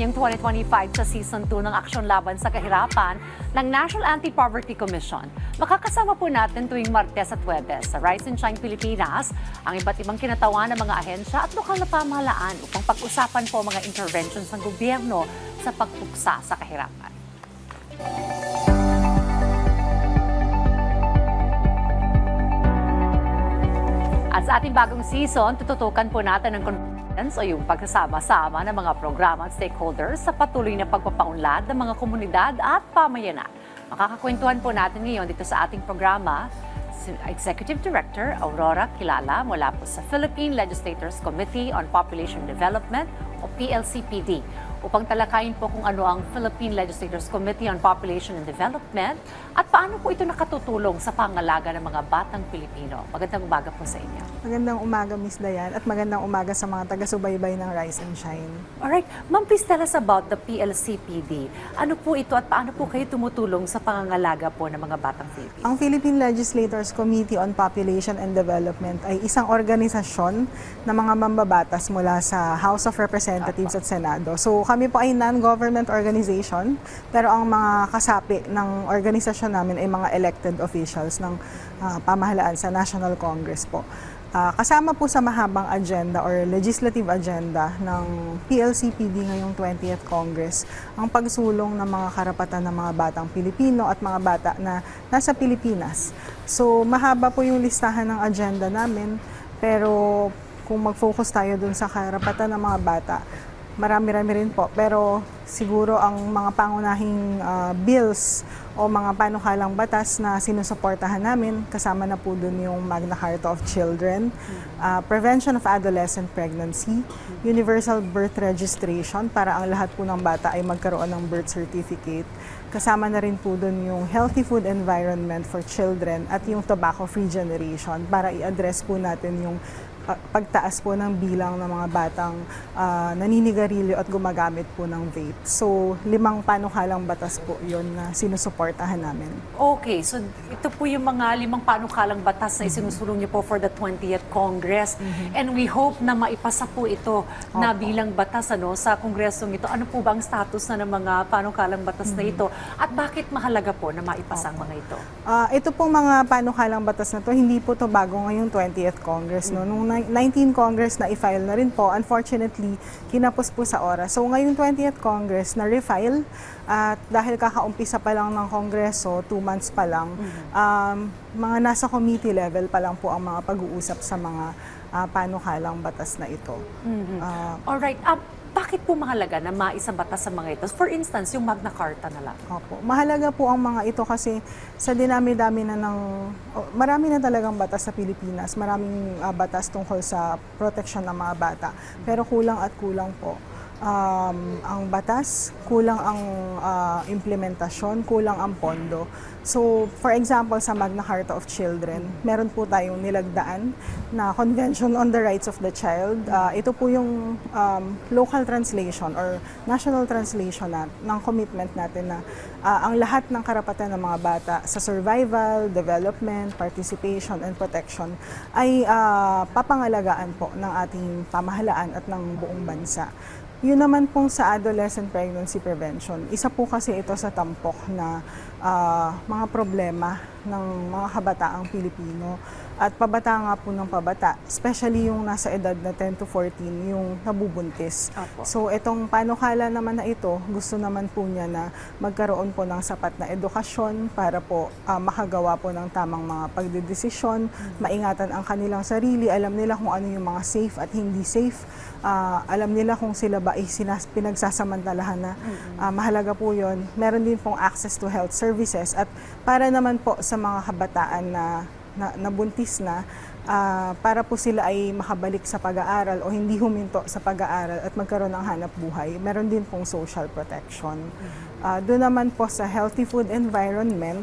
ngayong 2025 sa Season 2 ng Aksyon Laban sa Kahirapan ng National Anti-Poverty Commission. Makakasama po natin tuwing Martes at Webes sa Rise and Shine Pilipinas ang iba't ibang kinatawan ng mga ahensya at lokal na pamahalaan upang pag-usapan po mga interventions ng gobyerno sa pagpuksa sa kahirapan. At sa ating bagong season, tututukan po natin ang conference o yung pagsasama-sama ng mga programa at stakeholders sa patuloy na pagpapaunlad ng mga komunidad at pamayanan. Makakakwentuhan po natin ngayon dito sa ating programa si Executive Director Aurora Kilala mula po sa Philippine Legislators Committee on Population Development o PLCPD upang talakayin po kung ano ang Philippine Legislators Committee on Population and Development at paano po ito nakatutulong sa pangalaga ng mga batang Pilipino. Magandang umaga po sa inyo. Magandang umaga, Miss Dayan, at magandang umaga sa mga taga-subaybay ng Rise and Shine. Alright, ma'am, please tell us about the PLCPD. Ano po ito at paano po kayo tumutulong sa pangangalaga po ng mga batang Pilipino? Ang Philippine Legislators Committee on Population and Development ay isang organisasyon ng mga mambabatas mula sa House of Representatives at Senado. So kami po ay non-government organization, pero ang mga kasapi ng organisasyon namin ay mga elected officials ng ah, pamahalaan sa National Congress po. Ah, kasama po sa mahabang agenda or legislative agenda ng PLCPD ngayong 20th Congress ang pagsulong ng mga karapatan ng mga batang Pilipino at mga bata na nasa Pilipinas. So mahaba po yung listahan ng agenda namin pero kung mag-focus tayo dun sa karapatan ng mga bata, marami-rami rin po. Pero siguro ang mga pangunahing ah, bills o mga panukalang batas na sinusuportahan namin, kasama na po dun yung Magna Carta of Children, ah, Prevention of Adolescent Pregnancy, Universal Birth Registration para ang lahat po ng bata ay magkaroon ng birth certificate. Kasama na rin po dun yung Healthy Food Environment for Children at yung Tobacco-Free Generation para i-address po natin yung pagtaas po ng bilang ng mga batang ah, naninigarilyo at gumagamit po ng vape. So, limang panukalang batas po yon na sinusuportahan namin. Okay, so ito po yung mga limang panukalang batas na isinusulong niyo po for the 20th Congress. And we hope na maipasa po ito na bilang batas ano, sa kongresong ito. Ano po ba ang status na ng mga panukalang batas na ito? At bakit mahalaga po na maipasa ang mga ito? Ah, ito pong mga panukalang batas na to, hindi po to bago ngayong 20th Congress. No? Nung ni- 19 Congress na i-file na rin po, unfortunately, kinapos po sa oras. So ngayong 20th Congress na refile at dahil kakaumpisa pa lang ng Kongreso, two months pa lang, um, mga nasa committee level pa lang po ang mga pag-uusap sa mga ah, panukalang batas na ito. Ah, Alright, ah, bakit po mahalaga na maisabatas sa mga ito? For instance, yung Magna Carta na lang. Opo. Mahalaga po ang mga ito kasi sa dinami-dami na ng... oh, marami na talagang batas sa Pilipinas. Maraming ah, batas tungkol sa protection ng mga bata. Pero kulang at kulang po. Um, ang batas, kulang ang ah, implementasyon, kulang ang pondo. So, for example, sa Magna Carta of Children, meron po tayong nilagdaan na Convention on the Rights of the Child. Ah, ito po yung um, local translation or national translation na, ng commitment natin na ah, ang lahat ng karapatan ng mga bata sa survival, development, participation, and protection ay ah, papangalagaan po ng ating pamahalaan at ng buong bansa. Yun naman pong sa adolescent pregnancy prevention, isa po kasi ito sa tampok na ah, mga problema ng mga kabataang Pilipino at pabata nga po ng pabata, especially yung nasa edad na 10 to 14, yung nabubuntis. Opo. So itong panukala naman na ito, gusto naman po niya na magkaroon po ng sapat na edukasyon para po ah, makagawa po ng tamang mga pagdedesisyon, maingatan ang kanilang sarili, alam nila kung ano yung mga safe at hindi safe, Ah, alam nila kung sila ba ay sinas- pinagsasamantalahan na Ah, mahalaga po yun. Meron din pong access to health services at para naman po sa mga kabataan na, na nabuntis na, ah, para po sila ay makabalik sa pag-aaral o hindi huminto sa pag-aaral at magkaroon ng hanap buhay, meron din pong social protection. Ah, doon naman po sa healthy food environment,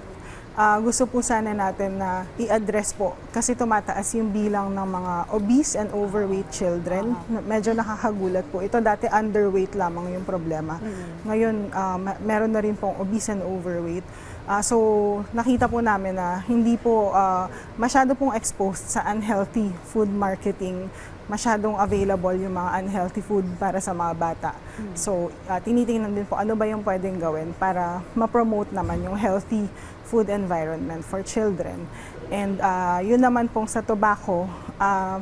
Ah, gusto po sana natin na i-address po kasi tumataas yung bilang ng mga obese and overweight children. Medyo nakakagulat po. Ito dati underweight lamang yung problema. Ngayon, ah, ma- meron na rin pong obese and overweight. Ah, so, nakita po namin na hindi po ah, masyado pong exposed sa unhealthy food marketing masyadong available yung mga unhealthy food para sa mga bata. So, uh, tinitingnan din po ano ba yung pwedeng gawin para ma-promote naman yung healthy food environment for children. And uh, yun naman pong sa tobacco, uh,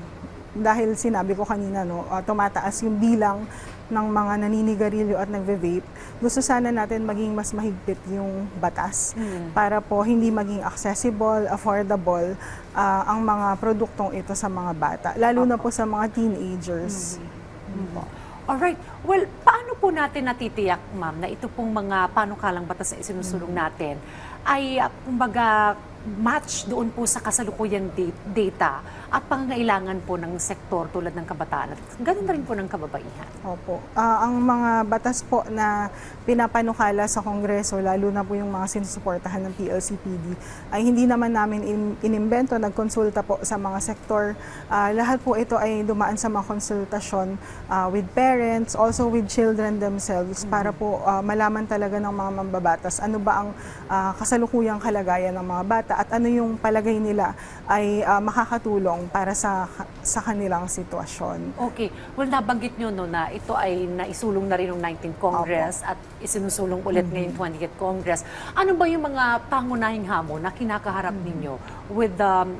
dahil sinabi ko kanina, no, uh, tumataas yung bilang ng mga naninigarilyo at nagve-vape, gusto sana natin maging mas mahigpit yung batas para po hindi maging accessible, affordable ah, ang mga produktong ito sa mga bata, lalo na po sa mga teenagers. Alright. Well, paano po natin natitiyak, ma'am, na ito pong mga panukalang batas na isinusulong natin ay, uh, kumbaga, match doon po sa kasalukuyang da- data at pangangailangan po ng sektor tulad ng kabataan at ganun na rin po ng kababaihan. Opo. Ah, ang mga batas po na pinapanukala sa Kongreso, lalo na po yung mga sinusuportahan ng PLCPD, ay hindi naman namin in- inimbento, nagkonsulta po sa mga sektor. Ah, lahat po ito ay dumaan sa mga konsultasyon ah, with parents, also with children themselves, para po ah, malaman talaga ng mga mambabatas ano ba ang ah, kasalukuyang kalagayan ng mga bata at ano yung palagay nila ay ah, makakatulong para sa sa kanilang sitwasyon. Okay. Well, nabanggit nyo no, na ito ay naisulong na rin ng 19th Congress at isinusulong ulit ngayong 20th Congress. Ano ba yung mga pangunahing hamon na kinakaharap ninyo with the um,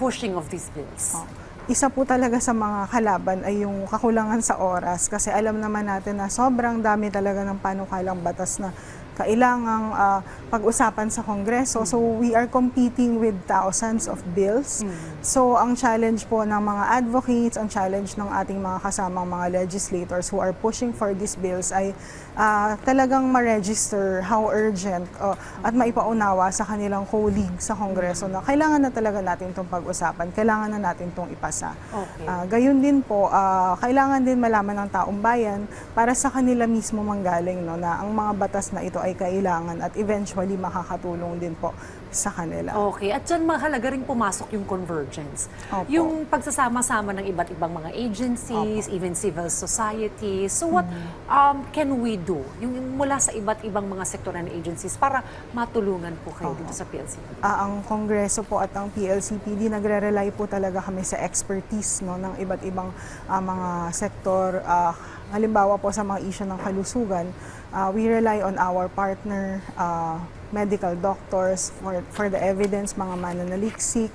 pushing of these bills? Oh. Isa po talaga sa mga kalaban ay yung kakulangan sa oras kasi alam naman natin na sobrang dami talaga ng panukalang batas na kailangang ah, pag-usapan sa Kongreso. So we are competing with thousands of bills. So ang challenge po ng mga advocates, ang challenge ng ating mga kasamang mga legislators who are pushing for these bills ay ah, talagang ma-register how urgent oh, at maipaunawa sa kanilang colleague sa Kongreso na kailangan na talaga natin itong pag-usapan, kailangan na natin itong ipasa. Okay. Ah, gayon din po, ah, kailangan din malaman ng taong bayan para sa kanila mismo manggaling no, na ang mga batas na ito ay kailangan at eventually makakatulong din po sa kanila. Okay. At dyan mahalaga rin pumasok yung convergence. Opo. Yung pagsasama-sama ng iba't ibang mga agencies, even civil society. So what um, can we do? Yung mula sa iba't ibang mga sektor and agencies para matulungan po kayo dito sa PLC. Ah, ang Kongreso po at ang PLCPD nagre-rely po talaga kami sa expertise no ng iba't ibang ah, mga sektor Ah, halimbawa po sa mga issue ng kalusugan ah, we rely on our partner ah, medical doctors for for the evidence mga mananaliksik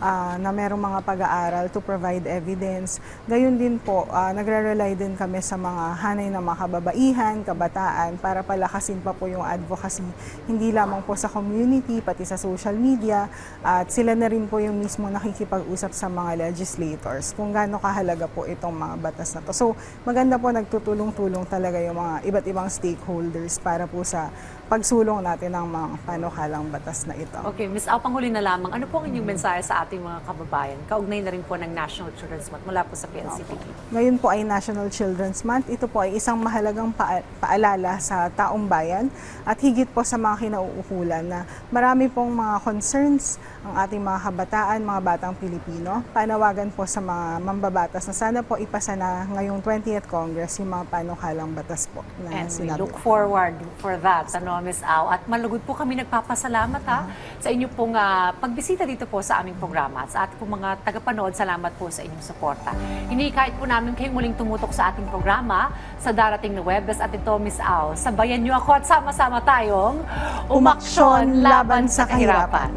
ah, na merong mga pag-aaral to provide evidence. Gayun din po, ah, nagre-rely din kami sa mga hanay ng mga kababaihan, kabataan, para palakasin pa po yung advocacy, hindi lamang po sa community, pati sa social media, at sila na rin po yung mismo nakikipag-usap sa mga legislators kung gaano kahalaga po itong mga batas na to. So, maganda po nagtutulong-tulong talaga yung mga iba't ibang stakeholders para po sa pagsulong natin ng mga panukalang batas na ito. Okay, Ms. Au, panghuli na lamang, ano po ang inyong mensahe sa ating mga kababayan? Kaugnay na rin po ng National Children's Month mula po sa PLCPD. Ngayon po ay National Children's Month. Ito po ay isang mahalagang pa- paalala sa taong bayan at higit po sa mga kinauukulan na marami pong mga concerns ang ating mga kabataan, mga batang Pilipino. Panawagan po sa mga mambabatas na sana po ipasa na ngayong 20th Congress yung mga panukalang batas po na And we sinabi look ko. forward for that, ano, Ms. Au. At malugod po kami nagpapasalamat ha, sa inyo pong ah, pagbisita dito po sa aming programa. At sa ating mga tagapanood, salamat po sa inyong suporta. Hinikahit po namin kayong muling tumutok sa ating programa sa darating na Webes at ito, Ms. Au. Sabayan niyo ako at sama-sama tayong umaksyon laban sa kahirapan.